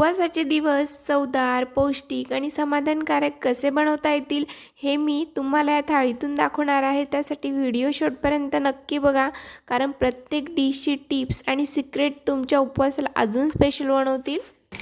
उपवासाचे दिवस चवदार पौष्टिक आणि समाधानकारक कसे बनवता येतील हे मी तुम्हाला या थाळीतून दाखवणार आहे. त्यासाठी व्हिडिओ शेवटपर्यंत नक्की बघा. कारण प्रत्येक डिशची टिप्स आणि सिक्रेट तुमच्या उपवासाला अजून स्पेशल बनवतील.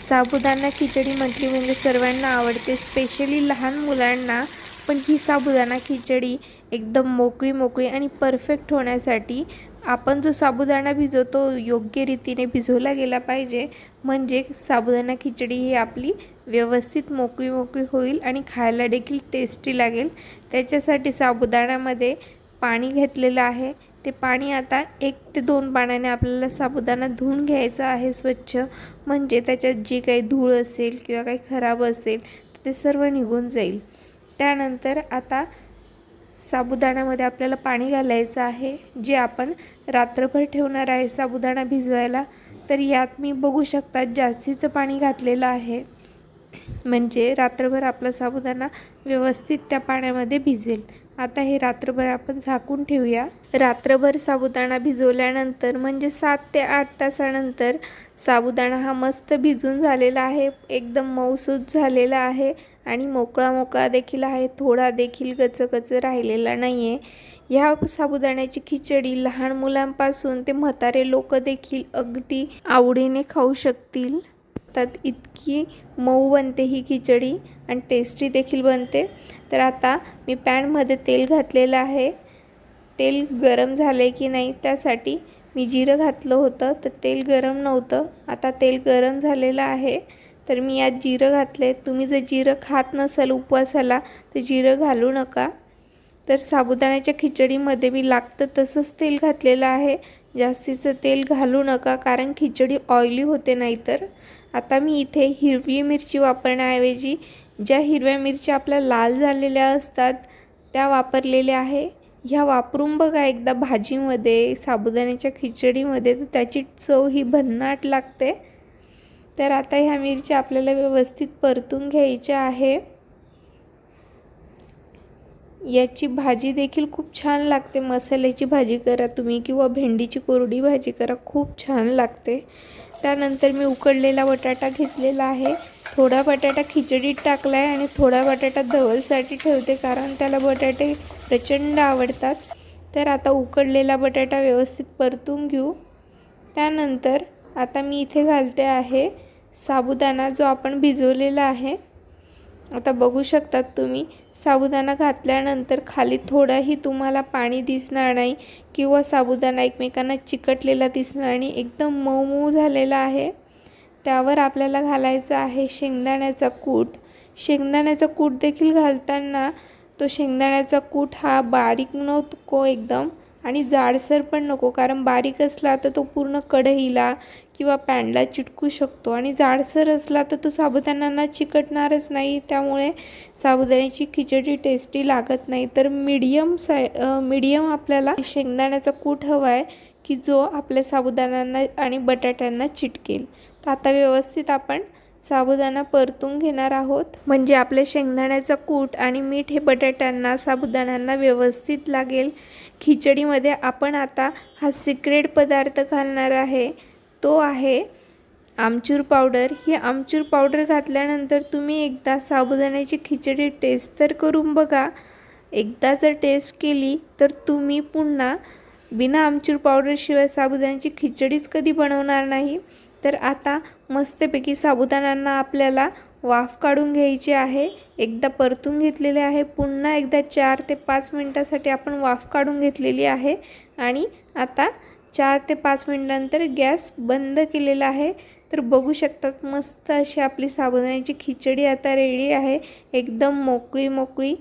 साबुदाणा खिचडी म्हटली म्हणजे सर्वांना आवडते स्पेशली लहान मुलांना. पण ही साबुदाणा खिचडी एकदम मोकळी मोकळी आणि परफेक्ट होण्यासाठी आपण जो साबुदाणा भिजवतो योग्य रीतीने भिजवला गेला पाहिजे. म्हणजे साबुदाणा खिचडी ही आपली व्यवस्थित मोकळी मोकळी होईल आणि खायला देखील टेस्टी लागेल. त्याच्यासाठी साबुदाण्यामध्ये पाणी घेतलेलं आहे. ते पाणी आता एक ते दोन पाण्याने आपल्याला साबुदाणा धुवून घ्यायचा आहे स्वच्छ. म्हणजे त्याच्यात जी काही धूळ असेल किंवा काही खराब असेल ते सर्व निघून जाईल. त्यानंतर आता साबुदाण्यामध्ये आपल्याला पाणी घालायचं आहे. जे आपण रात्रभर ठेवणार आहे साबुदाणा भिजवायला. तर यात मी बघू शकता जास्तीचं पाणी घातलेलं आहे. म्हणजे रात्रभर आपला साबुदाणा व्यवस्थित त्या पाण्यामध्ये भिजेल. आता हे रात्रभर आपण झाकून ठेवूया. रात्रभर साबुदाणा भिजवल्यानंतर म्हणजे सात ते आठ तासानंतर साबुदाणा हा मस्त भिजून झालेला आहे. एकदम मऊसूद झालेला आहे. आणि मोकळा मोकळा देखील आहे थोडा देखील गचगच राहिलेला नाही आहे ह्या साबुदाण्याची खिचडी लहान मुलांपासून ते म्हातारे लोक देखील अगदी आवडीने खाऊ शकतील. त्यात इतकी मऊ बनते ही खिचडी आणि टेस्टी देखील बनते. तर आता मी पॅनमध्ये तेल घातलेलं आहे. तेल गरम झाले की नाही त्यासाठी मी जिरं घातलं होतं तर तेल गरम नव्हतं. आता तेल गरम झालेलं आहे. तर मी यात जिरं घातले तुम्ही जर जिरं खात नसाल उपवासाला तर जिरं घालू नका. तर साबुदाण्याच्या खिचडीमध्ये मी लागतं तसंच तेल घातलेलं आहे. जास्तीचं तेल घालू नका कारण खिचडी ऑइली होते नाहीतर. आता मी इथे हिरवी मिरची वापरण्याऐवजी ज्या हिरव्या मिरच्या आपल्या लाल झालेल्या असतात त्या वापरलेल्या आहे. ह्या वापरून बघा एकदा भाजीमध्ये साबुदाण्याच्या खिचडीमध्ये तर त्याची चव ही भन्नाट लागते. तर आता ह्या मिरच्या आपल्याला व्यवस्थित परतून घ्यायच्या आहे. याची भाजी देखील खूप छान लागते. मसाल्याची भाजी करा तुम्ही किंवा भेंडीची कोरडी भाजी करा खूप छान लागते. त्यानंतर मी उकडलेला बटाटा घेतलेला आहे. थोडा बटाटा खिचडीत टाकला आहे आणि थोडा बटाटा धवलसाठी ठेवते कारण त्याला बटाटे प्रचंड आवडतात. तर आता उकडलेला बटाटा व्यवस्थित परतून घेऊ. त्यानंतर आता मी इथे घालते आहे साबुदाणा जो आपण भिजवलेला आहे आता बघू शकतात तुम्ही साबुदाणा घातल्यानंतर खाली थोडंही तुम्हाला पाणी दिसणार नाही किंवा साबुदाणा एकमेकांना चिकटलेला दिसणार नाही. एकदम मऊ मऊ झालेला आहे. त्यावर आपल्याला घालायचं आहे शेंगदाण्याचा कूट. शेंगदाण्याचा कूट देखील घालताना तो शेंगदाण्याचा कूट हा बारीक नव्हतो एकदम आणि जाडसर पण नको कारण बारीक असला तर तो पूर्ण कढईला किंवा पॅनला चिटकू शकतो. आणि जाडसर असला तर तो साबुदाण्यांना चिकटणारच नाही त्यामुळे साबुदाण्याची खिचडी टेस्टी लागत नाही. तर मीडियम साय मीडियम आपल्याला शेंगदाण्याचा कूट हवा आहे की जो आपल्या साबुदाण्यांना आणि बटाट्यांना चिटकेल. तर आता व्यवस्थित आपण साबुदाणा परतून घेणार आहोत. म्हणजे आपल्या शेंगदाण्याचा कूट आणि मीठ हे बटाट्यांना साबुदाण्यांना व्यवस्थित लागेल. खिचडीमध्ये आपण आता हा सिक्रेट पदार्थ घालणार आहे. तो आहे आमचूर पावडर. ही आमचूर पावडर घातल्यानंतर तुम्ही एकदा साबुदाण्याची खिचडी टेस्ट तर करून बघा. एकदा जर टेस्ट केली तर तुम्ही पुन्हा बिना आमचूर पावडरशिवाय साबुदाण्याची खिचडीच कधी बनवणार नाही. तर आता मस्तपैकी साबुदाण्यांना आपल्याला वाफ काढून घ्यायची आहे. एकदा परतून घेतलेले आहे. पुन्हा एकदा चार ते पाच मिनटासाठी आपण वाफ काढून घेतलेली आहे. आणि आता चार ते पाच मिनटानंतर गॅस बंद केलेला आहे. तर बघू शकतात मस्त अशी आपली साबुदाण्याची खिचडी आता रेडी आहे. एकदम मोकळी मोकळी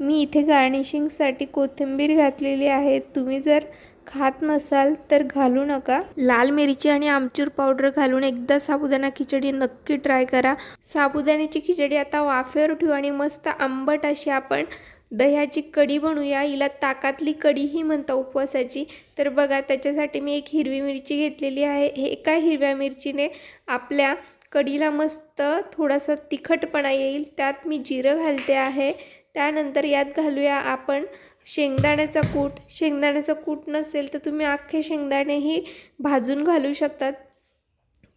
मी इथे गार्निशिंगसाठी कोथिंबीर घातलेली आहे. तुम्ही जर खात नसाल तर घालू नका. लाल मिरची आणि आमचूर पावडर घालून एकदा साबुदाणा खिचडी नक्की ट्राय करा. साबुदाण्याची खिचडी आता वाफेवर ठेवू आणि मस्त आंबट अशी आपण दह्याची कढी बनवूया. हिला ताकातली कढीही म्हणता उपवासाची. तर बघा त्याच्यासाठी मी एक हिरवी मिरची घेतलेली आहे. हे एका हिरव्या मिरचीने आपल्या कढीला मस्त थोडासा तिखटपणा येईल. त्यात मी जिरं घालते आहे. त्यानंतर यात घालूया आपण शेंगदाण्याचा कूट. शेंगदाण्याचा कूट नसेल तर तुम्ही अख्खे शेंगदाणेही भाजून घालू शकतात.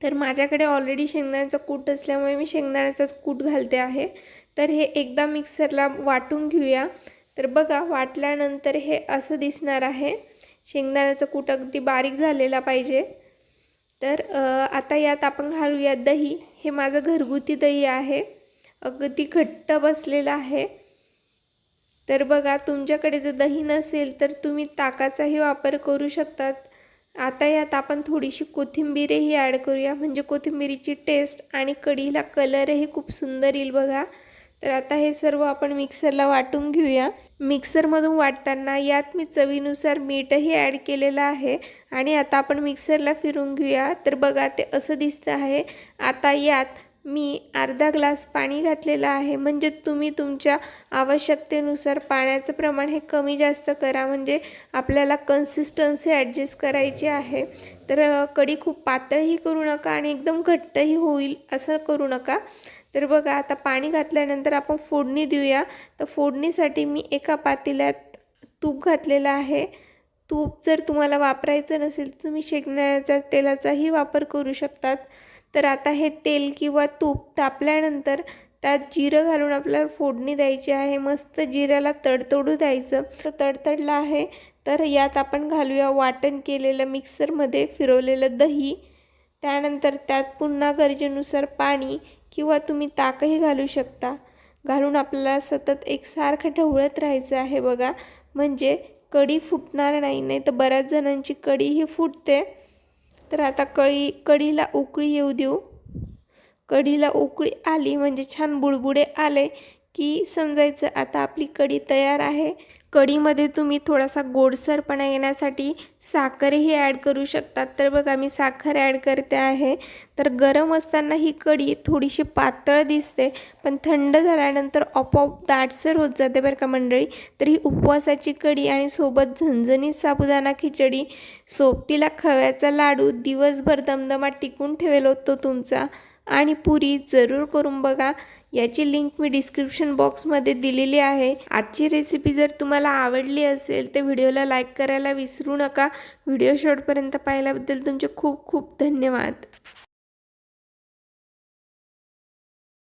तर माझ्याकडे ऑलरेडी शेंगदाण्याचा कूट असल्यामुळे मी शेंगदाण्याचाच कूट घालते आहे. तर हे एकदा मिक्सरला वाटून घेऊया. तर बघा वाटल्यानंतर हे असं दिसणार आहे. शेंगदाण्याचं कूट अगदी बारीक झालेला पाहिजे. तर आता यात आपण घालूया दही. हे माझं घरगुती दही आहे. अगदी घट्ट बसलेलं आहे. तर बघा तुमच्याकडे जर दही नसेल तर तुम्ही ताकाचाही वापर करू शकतात. आता यात आपण थोडीशी कोथिंबीरही ॲड करूया. म्हणजे कोथिंबीरीची टेस्ट आणि कढीला कलरही खूप सुंदर येईल बघा. तर आता हे सर्व आपण मिक्सरला वाटून घेऊया. मिक्सरमधून वाटताना यात मी चवीनुसार मीठही ॲड केलेलं आहे. आणि आता आपण मिक्सरला फिरून घेऊया. तर बघा ते असं दिसतं आहे. आता यात मी अर्धा ग्लास पाणी घातलेलं आहे. म्हणजे तुम्ही तुमच्या आवश्यकतेनुसार पाण्याचं प्रमाण हे कमी जास्त करा. म्हणजे आपल्याला कन्सिस्टन्सी ॲडजस्ट करायची आहे. तर कडी कढी खूप पातळही करू नका आणि एकदम घट्टही होईल असं करू नका. तर बघा आता पाणी घातल्यानंतर आपण फोडणी देऊया. तर फोडणीसाठी मी एका पातेल्यात तूप घातलेलं आहे. तूप जर तुम्हाला वापरायचं नसेल तर तुम्ही शेंगदाण्याच्या तेलाचाही वापर करू शकतात. तर आता हे तेल किंवा तूप तापल्यानंतर त्यात जिरं घालून आपल्याला फोडणी द्यायची आहे. मस्त जिऱ्याला तडतडू द्यायचं. तर तडतडलं आहे. तर यात आपण घालूया वाटण केलेलं मिक्सरमध्ये फिरवलेलं दही. त्यानंतर त्यात पुन्हा गरजेनुसार पाणी किंवा तुम्ही ताकही घालू शकता. घालून आपल्याला सतत एकसारखं ढवळत राहायचं आहे बघा. म्हणजे कढी फुटणार नाही नाही तर बऱ्याच जणांची कढी ही फुटते. तर आता कळी कढीला उकळी येऊ देऊ. कढीला उकळी आली म्हणजे छान बुडबुडे आले की समजायचं आता आपली कढी तयार आहे. कढीमध्ये तुम्ही थोडासा गोडसरपणा येण्यासाठी साखरही ॲड करू शकतात. तर बघा मी साखर ॲड करते आहे. तर गरम असताना ही कढी थोडीशी पातळ दिसते पण थंड झाल्यानंतर आपोआप दाटसर होत जाते बरं का मंडळी. तर ही उपवासाची कढी आणि सोबत झणझणीत साबुदाणा खिचडी सोबतीला खव्याचा लाडू दिवसभर दमदमात टिकून ठेवेल होतो तुमचा. आणि पुरी जरूर करून बघा. याची लिंक मी डिस्क्रिप्शन बॉक्समध्ये दिलेली आहे. आजची रेसिपी जर तुम्हाला आवडली असेल तर व्हिडिओला लाईक करायला विसरू नका. व्हिडिओ शेवटपर्यंत पाहिल्याबद्दल तुमचे खूप खूप धन्यवाद.